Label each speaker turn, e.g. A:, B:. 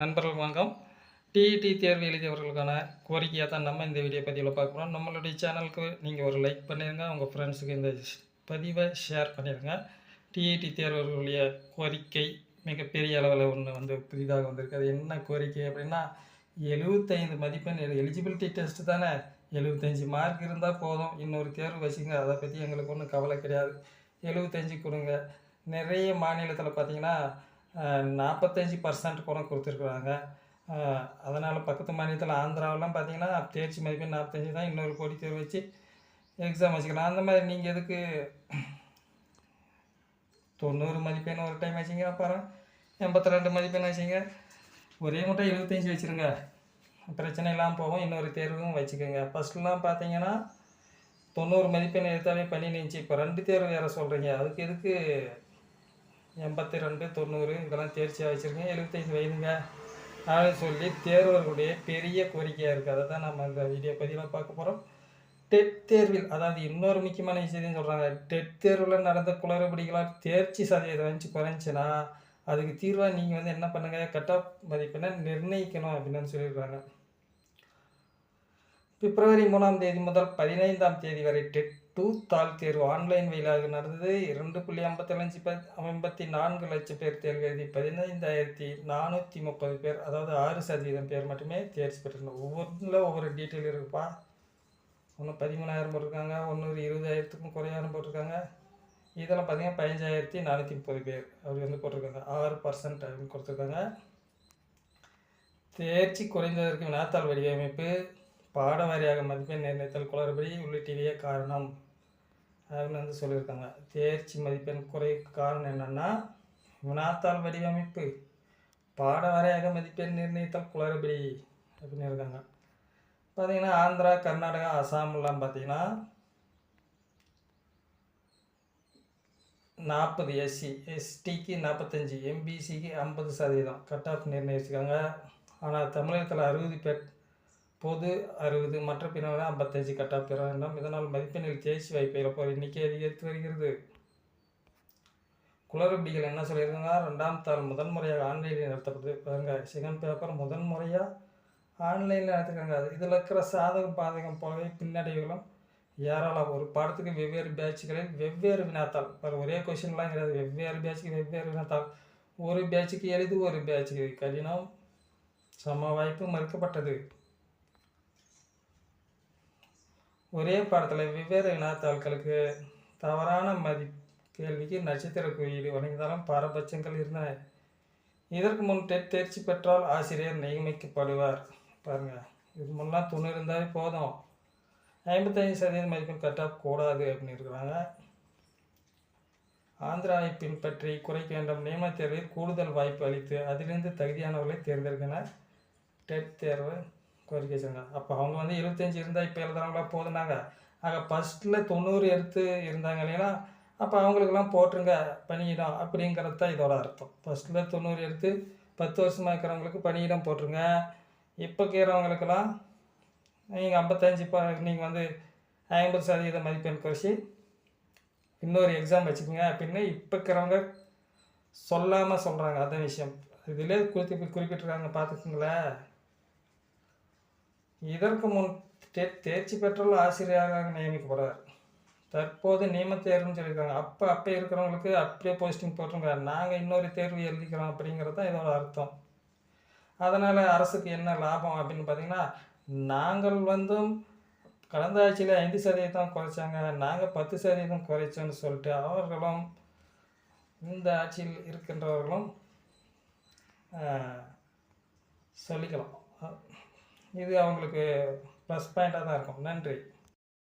A: நண்பர்கள் வணக்கம். டிஇடி தேர்வு எழுதியவர்களுக்கான கோரிக்கையாக தான் நம்ம இந்த வீடியோ பதிவில் பார்க்க போகிறோம் நம்மளுடைய சேனலுக்கு நீங்கள் ஒரு லைக் பண்ணிடுங்க உங்கள் ஃப்ரெண்ட்ஸுக்கு இந்த பதிவை ஷேர் பண்ணிடுங்க டிஇடி தேர்வர்களுடைய கோரிக்கை மிகப்பெரிய அளவில் ஒன்று வந்து புதிதாக வந்திருக்கு. அது என்ன கோரிக்கை அப்படின்னா எழுபத்தைந்து மதிப்பெண் எலிஜிபிலிட்டி டெஸ்ட் தானே? எழுபத்தஞ்சி மார்க் இருந்தால் போதும். இன்னொரு தேர்வு வச்சுங்க. அதை பற்றி எங்களுக்கு ஒன்றும் கவலை கிடையாது. எழுபத்தஞ்சி கொடுங்க. நிறைய மாநிலத்தில் பார்த்தீங்கன்னா நாற்பத்தஞ்சு பர்சன்ட் கூட கொடுத்துருக்குறாங்க. அதனால் பக்கத்து மாநிலத்தில் ஆந்திராவெல்லாம் பார்த்தீங்கன்னா தேர்ச்சி மதிப்பெண் நாற்பத்தஞ்சு தான் இன்னொரு கோடி தேர்வு வச்சு எக்ஸாம் வச்சுக்கலாம் அந்த மாதிரி நீங்கள் எதுக்கு தொண்ணூறு மதிப்பெண் ஒரு டைம் வச்சிங்க அப்புறம் எண்பத்தி ரெண்டு மதிப்பெண் வச்சிங்க. ஒரே மட்டும் எழுபத்தஞ்சி வச்சுருங்க. பிரச்சனை இல்லாமல் போகும். இன்னொரு தேர்வும் வச்சுக்கோங்க. ஃபஸ்ட்லாம் பார்த்தீங்கன்னா தொண்ணூறு மதிப்பெண் எடுத்தாலே பண்ணி நினச்சி இப்போ ரெண்டு தேர்வு வேறு சொல்கிறீங்க அதுக்கு எதுக்கு எண்பத்தி ரெண்டு தொண்ணூறு இதெல்லாம் தேர்ச்சியாக வச்சுருக்கேன். எழுபத்தைந்து வயதுங்க அப்படின்னு சொல்லி தேர்வர்களுடைய பெரிய கோரிக்கையாக இருக்குது அதை தான் நம்ம இந்த வீடியோ பதிவில் பார்க்க போகிறோம் டெட் தேர்வில் அதாவது இன்னொரு முக்கியமான விஷயத்தையும் சொல்கிறாங்க டெட் தேர்வில் நடந்த குளறுபடிகளால் தேர்ச்சி சதவீதம் வந்து குறைஞ்சினா அதுக்கு தீர்வாக நீங்கள் வந்து என்ன பண்ணுங்கள் கட் ஆஃப் மதிப்பெண்ணை நிர்ணயிக்கணும் அப்படின்னு சொல்லியிருக்காங்க. பிப்ரவரி மூணாம் தேதி முதல் பதினைந்தாம் தேதி வரை டெட் டூ தால் தேர்வு ஆன்லைன் வழியாக நடந்தது. இரண்டு புள்ளி ஐம்பத்தி அஞ்சு ஐம்பத்தி நான்கு லட்சம் பேர் தேர்வு எழுதி பதினைந்தாயிரத்தி நானூற்றி முப்பது பேர் அதாவது ஆறு சதவீதம் பேர் மட்டுமே தேர்ச்சி பெற்றிருந்தோம் ஒவ்வொன்றில் ஒவ்வொரு டீட்டெயில் இருக்குப்பா. ஒன்று பதிமூணாயிரம் போட்டிருக்காங்க ஒன்று இருபதாயிரத்துக்கும் குறையாயிரம் போட்டிருக்காங்க. இதெல்லாம் பார்த்தீங்கன்னா பதினஞ்சாயிரத்தி நானூற்றி முப்பது பேர் அப்படி வந்து போட்டிருக்காங்க. ஆறு பர்சன்ட் அப்படின்னு கொடுத்துருக்காங்க. தேர்ச்சி குறைந்ததற்கு வினாத்தாள் வடிவமைப்பு பாட வாரியாக மதிப்பெண் நிர்ணயித்தல் குளறுபடி உள்ளிட்டவையே காரணம் அப்படின்னு வந்து சொல்லியிருக்காங்க. தேர்ச்சி மதிப்பெண் குறை காரணம் என்னென்னா வினாத்தாள் வடிவமைப்பு பாடவாரியாக மதிப்பெண் நிர்ணயித்தல் குளறுபடி அப்படின்னு இருக்காங்க. பார்த்திங்கன்னா ஆந்திரா கர்நாடகா அசாம்லாம் பார்த்திங்கன்னா நாற்பது எஸ்சி எஸ்டிக்கு நாற்பத்தஞ்சி எம்பிசிக்கு ஐம்பது சதவீதம் கட் ஆஃப் நிர்ணயிச்சிருக்காங்க. ஆனால் தமிழகத்தில் அறுபது பேர் பொது அறுபது மற்ற பிரிவினர் ஐம்பத்தஞ்சு கட்டா ஆஃப் வேண்டும் இதனால் மதிப்பெண்ணில் தேர்ச்சி வாய்ப்பு இழப்போர் எண்ணிக்கை அதிகரித்து வருகிறது. குளறுபடிகள் என்ன சொல்லியிருக்காங்க ரெண்டாம் தாள் முதன் முறையாக ஆன்லைனில் நடத்தப்படுது பாருங்க செகண்ட் பேப்பர் முதன் முறையாக ஆன்லைனில் நடத்திருக்காங்க. அது இதில் இருக்கிற சாதகம் பாதகம் போலவே பின்னடைவுகளும் ஏராளம். ஒரு பாடத்துக்கு வெவ்வேறு பேட்சுகளில் வெவ்வேறு வினாத்தாள். பாரு ஒரே கொஷின்லாம் கிடையாது. வெவ்வேறு பேட்சுக்கு வெவ்வேறு வினாத்தாள். ஒரு பேட்சுக்கு எளிது ஒரு பேட்சுக்கு கடினம். சம வாய்ப்பு மறுக்கப்பட்டது. ஒரே படத்தில் வெவ்வேறு வினாத்தாள்களுக்கு தவறான மதி கேள்விக்கு நட்சத்திர குறியீடு வழங்கினாலும் பாரபட்சங்கள் இருந்தன. இதற்கு முன் டெட் தேர்ச்சி பெற்றால் ஆசிரியர் நியமிக்கப்படுவார். பாருங்கள் இது முன்னெல்லாம் துணி இருந்தாலே போதும். ஐம்பத்தஞ்சு சதவீதம் மதிப்பெண் கட்டாப் கூடாது அப்படின்னு இருக்கிறாங்க. ஆந்திராவை பின்பற்றி குறைக்க வேண்டும். நியமன தேர்வில் கூடுதல் வாய்ப்பு அளித்து அதிலிருந்து தகுதியானவர்களை தேர்ந்தெடுக்கினர் டெட் தேர்வு கோரிக்கை வச்சாங்க அப்போ அவங்க வந்து எழுபத்தஞ்சி இருந்தால் இப்போ எழுதுறவங்களா போதுனாங்க ஆக ஃபஸ்ட்டில் தொண்ணூறு எடுத்து இருந்தாங்க இல்லைங்களா அப்போ அவங்களுக்கெல்லாம் போட்டுருங்க பணியிடம் அப்படிங்கிறது தான் இதோட அர்த்தம். ஃபஸ்ட்டில் தொண்ணூறு எடுத்து பத்து வருஷமாக இருக்கிறவங்களுக்கு பணியிடம் போட்டுருங்க. இப்போ இருக்கிறவங்களுக்கெல்லாம் நீங்கள் ஐம்பத்தஞ்சு இப்போ நீங்கள் வந்து ஐம்பது சதவீத மதிப்பெண் குறைச்சி இன்னொரு எக்ஸாம் வச்சுக்கோங்க. அப்படின்னு இப்போ இருக்கிறவங்க சொல்லாமல் சொல்கிறாங்க அதான் விஷயம். இதிலே குறித்து குறிப்பிட்டிருக்காங்க. பார்த்துக்குங்களேன். இதற்கு முன் தே தேர்ச்சி பெற்றால் ஆசிரியராக நியமிக்கப்படுறார் தற்போது நியம தேர்வுன்னு சொல்லியிருக்காங்க. அப்போ அப்போ இருக்கிறவங்களுக்கு அப்படியே போஸ்டிங் போட்டிருக்காரு நாங்கள் இன்னொரு தேர்வு எழுதிக்கிறோம் அப்படிங்கிறது தான் இதோட அர்த்தம். அதனால் அரசுக்கு என்ன லாபம் அப்படின்னு பார்த்தீங்கன்னா நாங்கள் வந்தும் கடந்த ஆட்சியில் ஐந்து சதவீதம் குறைச்சாங்க. நாங்கள் பத்து சதவீதம் குறைச்சோன்னு சொல்லிட்டு அவர்களும் இந்த ஆட்சியில் இருக்கின்றவர்களும் சொல்லிக்கலாம். இது அவங்களுக்கு ப்ளஸ் பாயிண்ட்டாக தான் இருக்கும். நன்றி.